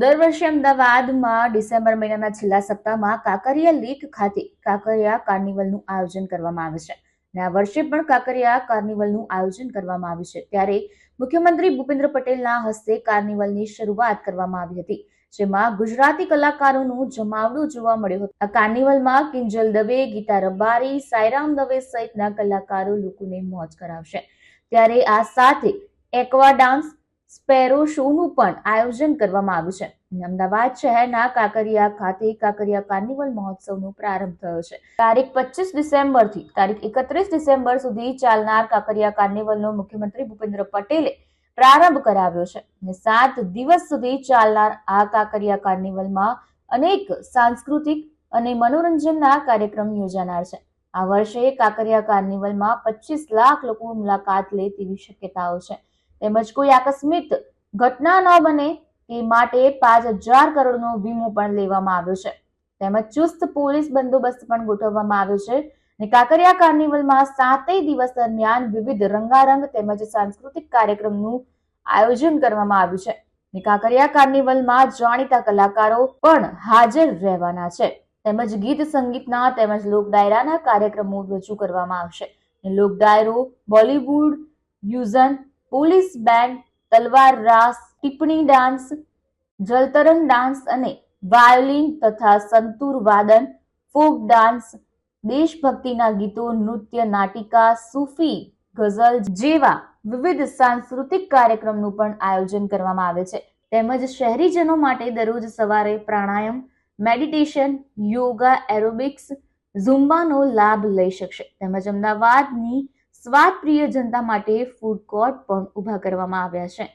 દર વર્ષે અમદાવાદમાં ડિસેમ્બર મહિનાના છેલ્લા સપ્તાહમાં કાકરિયા લેક ખાતે કાંકરિયા કાર્નિવલનું આયોજન કરવામાં આવે છે. અને આ વર્ષે પણ કાંકરિયા કાર્નિવલનું આયોજન કરવામાં આવ્યું છે. ત્યારે મુખ્યમંત્રી ભૂપેન્દ્ર પટેલના હસ્તે કાર્નિવલની શરૂઆત કરવામાં આવી હતી, જેમાં ગુજરાતી કલાકારોનું જમાવડું જોવા મળ્યું હતું. આ કાર્નિવલમાં કિંજલ દવે, ગીતા રબારી સાયરામ દવે સહિતના કલાકારો લોકોને મોજ કરાવશે. ત્યારે આ સાથે એક્વા ડાન્સ સ્પેરો શોનું પણ આયોજન કરવામાં આવ્યું છે. અમદાવાદ શહેરના કાંકરિયા ખાતે કાંકરિયા કાર્નિવલ મહોત્સવનો પ્રારંભ થયો છે. તારીખ પચીસ ડિસેમ્બરથી તારીખ એકત્રીસ ડિસેમ્બર સુધી ચાલનાર કાંકરિયા કાર્નિવલનો મુખ્યમંત્રી ભૂપેન્દ્ર પટેલે પ્રારંભ કરાવ્યો છે. અને સાત દિવસ સુધી ચાલનાર આ કાંકરિયા કાર્નિવલમાં અનેક સાંસ્કૃતિક અને મનોરંજનના કાર્યક્રમ યોજાનાર છે. આ વર્ષે કાંકરિયા કાર્નિવલમાં પચીસ લાખ લોકો મુલાકાત લે તેવી શક્યતાઓ છે. તેમજ કોઈ આકસ્મિક ઘટના ન બને તે માટે પાંચ હજાર કરોડનો વીમો પણ લેવામાં આવ્યો છે. તેમજ ચુસ્ત પોલીસ બંદોબસ્ત પણ ગોઠવવામાં આવ્યો છે અને કાંકરિયા કાર્નિવલમાં સાતેય દિવસ દરમિયાન વિવિધ રંગારંગ તેમજ સાંસ્કૃતિક કાર્યક્રમનું આયોજન કરવામાં આવ્યું છે. કાંકરિયા કાર્નિવલમાં જાણીતા કલાકારો પણ હાજર રહેવાના છે. તેમજ ગીત સંગીતના તેમજ લોક ડાયરાના કાર્યક્રમો રજૂ કરવામાં આવશે. લોક ડાયરો, બોલિવૂડ યુઝન પોલીસ બેન્ડ, તલવાર રાસ, ટિપ્પણી ડાન્સ, જલતરંગ ડાન્સ અને વાયોલિન તથા સંતુર વાદન, ફોક ડાન્સ, દેશભક્તિના ગીતો, નૃત્ય, નાટિકા, સૂફી, ગઝલ જેવા વિવિધ સાંસ્કૃતિક કાર્યક્રમનું પણ આયોજન કરવામાં આવે છે. તેમજ શહેરીજનો માટે દરરોજ સવારે પ્રાણાયામ, મેડિટેશન, યોગા, એરોબિક્સ ઝુમ્બાનો લાભ લઈ શકશે. તેમજ અમદાવાદની સ્વાદપ્રિય જનતા માટે ફૂડ કોર્ટ પણ ઊભા કરવામાં આવ્યા છે.